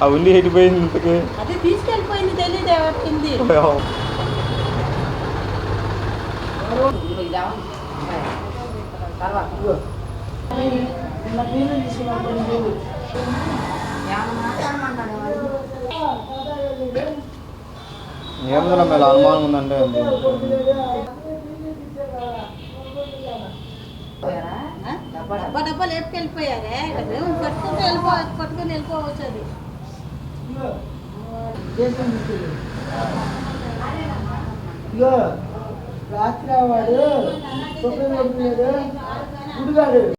ఆ ఉండి ఎటుపోయింది ఇంతకి. అది తీసుకెళ్ళిపోయింది తెలియదు ఎవరింది ఏముందిరా మేలు అనుమానం ఉందంటే డబ్బా డబ్బా లేపుకెళ్ళిపోయారే. పట్టుకుని వెళ్ళిపో పట్టుకుని వెళ్ళిపోవచ్చు అది. ఇగో రాత్రి వాడు గుడిగాడు